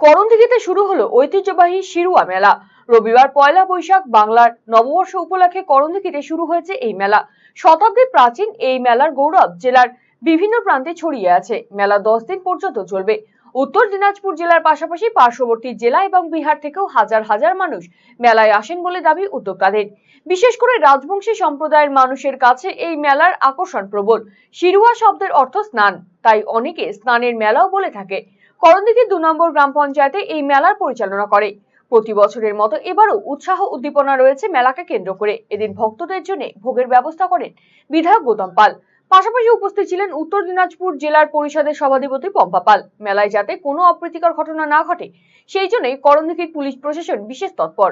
করণদিঘিতে শুরু হলো ঐতিহ্যবাহী শিরুয়া মেলা। রবিবার পয়লা বৈশাখ বাংলার নববর্ষ উপলক্ষে করণদিঘিতে শুরু হয়েছে এই মেলা। শতাব্দী প্রাচীন এই মেলার গৌরব জেলার বিভিন্ন প্রান্তে ছড়িয়ে আছে। মেলা দশ দিন পর্যন্ত চলবে। উত্তর দিনাজপুর জেলার পাশাপাশি পার্শ্ববর্তী জেলা এবং বিহার থেকেও হাজার হাজার মানুষ মেলায় আসেন বলে দাবি উদ্যোক্তাদের। বিশেষ করে রাজবংশী সম্প্রদায়ের মানুষের কাছে এই মেলার আকর্ষণ প্রবল। শিরুয়া শব্দের অর্থ স্নান, তাই অনেকে স্নানের মেলাও বলে থাকে। করণদিঘি দু নম্বর গ্রাম পঞ্চায়েতে এই মেলার পরিচালনা করে। প্রতি বছরের মতো এবারও উৎসাহ উদ্দীপনা রয়েছে মেলাকে কেন্দ্র করে। এদিন ভক্তদের জন্য ভোগের ব্যবস্থা করেন বিধায়ক গৌতম পাল। পাশাপাশি উপস্থিত ছিলেন উত্তর দিনাজপুর জেলার পরিষদের সভাধিপতি পম্পা পাল। মেলায় যাতে কোনো অপ্রীতিকর ঘটনা না ঘটে, সেই জন্যই করণদিঘির পুলিশ প্রশাসন বিশেষ তৎপর।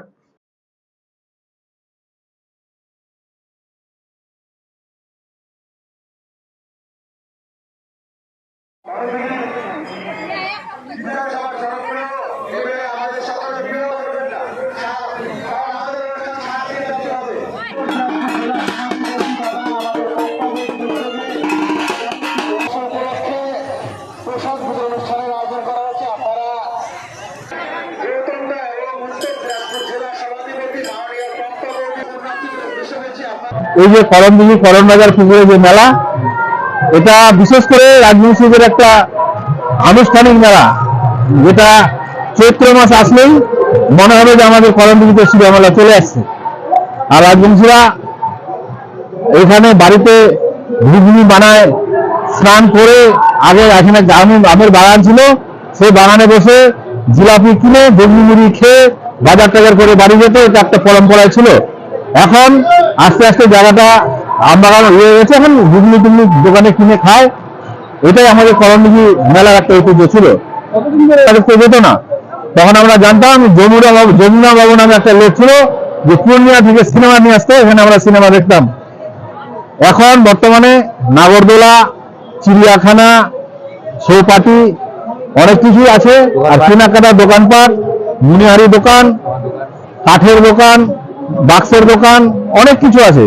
বিধানসভার জনপ্রিয় এই যে করমদিঘি করমবাজার পুকুরে যে মেলা এটা বিশেষ করে রাজবংশীদের একটা আনুষ্ঠানিক মেলা, যেটা চৈত্র মাস আসলেই মনে হবে যে আমাদের করমদিঘিতে শিবা মেলা চলে আসছে। আর রাজবংশীরা এখানে বাড়িতে ঘুগনি বানায়, স্নান করে, আগে এখানে আম- আমের বাগান ছিল, সেই বাগানে বসে জিলাপি কিনে ঘুগনি মুড়ি খেয়ে বাজার টাজার করে বাড়ি যেত, এটা একটা পরম্পরা ছিল। এখন আস্তে আস্তে জায়গাটা আম বাগান হয়ে গেছে, এখন ঘুগনি টুগনি দোকানে কিনে খায় এটাই আমাদের করণদিঘি মেলার একটা ঐতিহ্য ছিল। যেত না। তখন আমরা জানতাম যমুনা বাবু যমুনা বাবু নামে একটা লোক ছিল যে পূর্ণিয়া থেকে সিনেমা নিয়ে আসতো, এখানে আমরা সিনেমা দেখতাম। এখন বর্তমানে নাগরদোলা, চিড়িয়াখানা, সৌপাটি অনেক কিছুই আছে। আর কেনাকাটার দোকানপাট মুনিহারি দোকান, কাঠের দোকান, বাক্সের দোকান, অনেক কিছু আছে।